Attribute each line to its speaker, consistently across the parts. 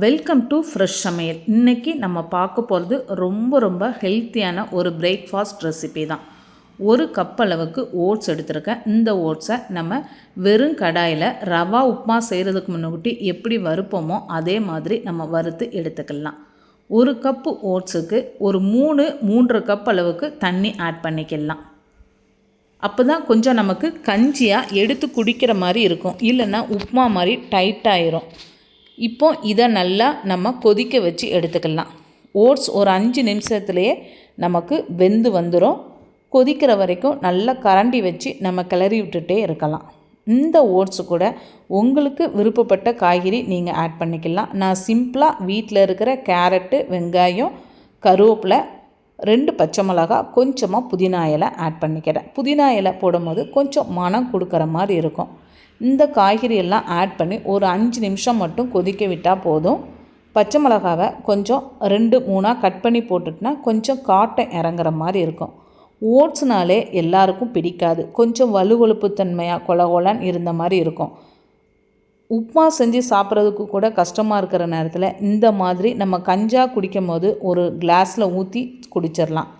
Speaker 1: Welcome to fresh சமையல் இன்றைக்கி நம்ம பார்க்க போகிறது ரொம்ப ரொம்ப ஹெல்த்தியான ஒரு பிரேக்ஃபாஸ்ட் ரெசிபி தான். ஒரு கப் அளவுக்கு ஓட்ஸ் எடுத்திருக்கேன். இந்த ஓட்ஸை நம்ம வெறும் கடாயில் ரவா உப்புமா செய்கிறதுக்கு முன்னுக்குட்டி எப்படி வறுப்போமோ அதே மாதிரி நம்ம வறுத்து எடுத்துக்கலாம். ஒரு கப்பு ஓட்ஸுக்கு ஒரு மூணு மூன்று கப் அளவுக்கு தண்ணி ஆட் பண்ணிக்கலாம். அப்போ தான் கொஞ்சம் நமக்கு கஞ்சியாக எடுத்து குடிக்கிற மாதிரி இருக்கும். இல்லைன்னா உப்புமா மாதிரி டைட்டாயிரும் இப்போ இதை நல்லா நம்ம கொதிக்க வச்சு எடுத்துக்கலாம். ஓட்ஸ் ஒரு அஞ்சு நிமிஷத்துலேயே நமக்கு வெந்து வந்துடும் கொதிக்கிற வரைக்கும் நல்லா கரண்டி வச்சு நம்ம கிளறி விட்டுட்டே இருக்கலாம். இந்த ஓட்ஸ் கூட உங்களுக்கு விருப்பப்பட்ட காய்கறி நீங்கள் ஆட் பண்ணிக்கலாம். நான் சிம்பிளாக வீட்டில் இருக்கிற கேரட்டு வெங்காயம் கருவேப்பிலை ரெண்டு பச்சை மிளகா கொஞ்சமாக புதினா இலை ஆட் பண்ணிக்கிறேன். புதினா இலை போடும்போது கொஞ்சம் மனம் கொடுக்குற மாதிரி இருக்கும். இந்த காய்கறி எல்லாம் ஆட் பண்ணி ஒரு அஞ்சு நிமிஷம் மட்டும் கொதிக்க விட்டால் போதும். பச்சை மிளகாவை கொஞ்சம் ரெண்டு மூணாக கட் பண்ணி போட்டுட்டுனா கொஞ்சம் காட்டம் இறங்குற மாதிரி இருக்கும். ஓட்ஸ்னாலே எல்லாருக்கும் பிடிக்காது. கொஞ்சம் வலுவழுப்பு தன்மையாக கொல கொலன்னு இருந்த மாதிரி இருக்கும். உப்புமா செஞ்சு சாப்பிட்றதுக்கு கூட கஷ்டமாக இருக்கிற நேரத்தில் இந்த மாதிரி நம்ம கஞ்சா குடிக்கும் போது ஒரு கிளாஸில் ஊற்றி குடிச்சிடலாம்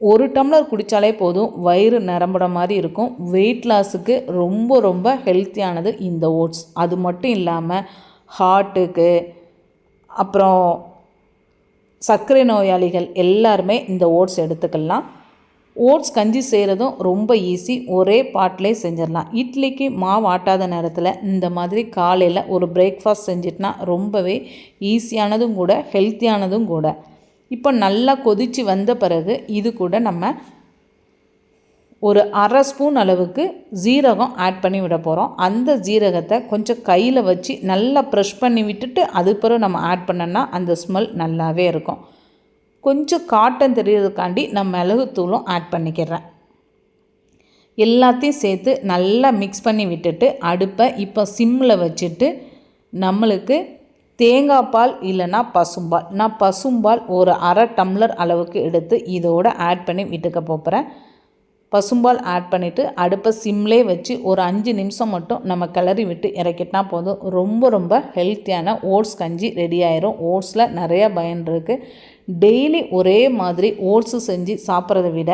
Speaker 1: ஒரு டம்ளர் குடித்தாலே போதும். வயிறு நிரம்புற மாதிரி இருக்கும். வெயிட் லாஸுக்கு ரொம்ப ரொம்ப ஹெல்த்தியானது இந்த ஓட்ஸ் அது மட்டும் இல்லாமல் ஹார்ட்டுக்கு அப்புறம் சர்க்கரை நோயாளிகள் எல்லாருமே இந்த ஓட்ஸ் எடுத்துக்கலாம். ஓட்ஸ் கஞ்சி செய்கிறதும் ரொம்ப ஈஸி ஒரே பாட்டிலே செஞ்சிடலாம். இட்லிக்கு மாவு ஆட்டாத நேரத்தில் இந்த மாதிரி காலையில் ஒரு பிரேக்ஃபாஸ்ட் செஞ்சிட்னா ரொம்பவே ஈஸியானதும் கூட ஹெல்த்தியானதும் கூட. இப்போ நல்லா கொதித்து வந்த பிறகு இது கூட நம்ம ஒரு அரை ஸ்பூன் அளவுக்கு ஜீரகம் ஆட் பண்ணி விட போகிறோம் அந்த ஜீரகத்தை கொஞ்சம் கையில் வச்சு நல்லா ப்ரெஷ் பண்ணி விட்டுட்டு அது பிறகு நம்ம ஆட் பண்ணோன்னா அந்த ஸ்மெல் நல்லாவே இருக்கும். கொஞ்சம் காட்டன் தெரியறதுக்காண்டி நான் மிளகுத்தூளும் ஆட் பண்ணிக்கிறேன். எல்லாத்தையும் சேர்த்து நல்லா மிக்ஸ் பண்ணி விட்டுட்டு அடுப்பை இப்போ சிம்மில் வச்சுட்டு நம்மளுக்கு தேங்காய் பால் இல்லைன்னா பசும்பால். நான் பசும்பால் ஒரு அரை டம்ளர் அளவுக்கு எடுத்து இதோட ஆட் பண்ணி விட்டுக்க போகிறேன் பசும்பால் ஆட் பண்ணிவிட்டு அடுப்பை சிம்லே வச்சு ஒரு அஞ்சு நிமிஷம் மட்டும் நம்ம கிளறி விட்டு இறக்கிட்டா போதும். ரொம்ப ரொம்ப ஹெல்த்தியான ஓட்ஸ் கஞ்சி ரெடி ஆயிரும். ஓட்ஸில் நிறையா பயன் இருக்குது டெய்லி ஒரே மாதிரி ஓட்ஸு செஞ்சு சாப்பிட்றத விட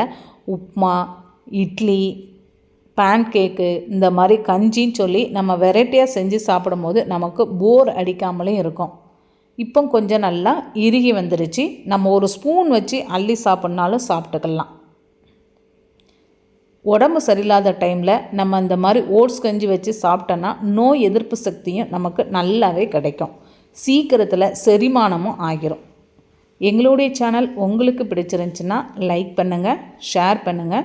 Speaker 1: உப்மா இட்லி பேன் கேக்கு இந்த மாதிரி கஞ்சின்னு சொல்லி நம்ம வெரைட்டியாக செஞ்சு சாப்பிடும்போது நமக்கு போர் அடிக்காமலே இருக்கும். இப்போ கொஞ்சம் நல்லா இறுகி வந்துருச்சு. நம்ம ஒரு ஸ்பூன் வச்சு அள்ளி சாப்பிட்னாலும் சாப்பிட்டுக்கலாம். உடம்பு சரியில்லாத டைமில் நம்ம இந்த மாதிரி ஓட்ஸ் கஞ்சி வச்சு சாப்பிட்டோன்னா நோய் எதிர்ப்பு சக்தியும் நமக்கு நல்லாவே கிடைக்கும். சீக்கிரத்தில் செரிமானமும் ஆகிரும். எங்களுடைய சேனல் உங்களுக்கு பிடிச்சிருந்துச்சின்னா லைக் பண்ணுங்கள் ஷேர் பண்ணுங்கள்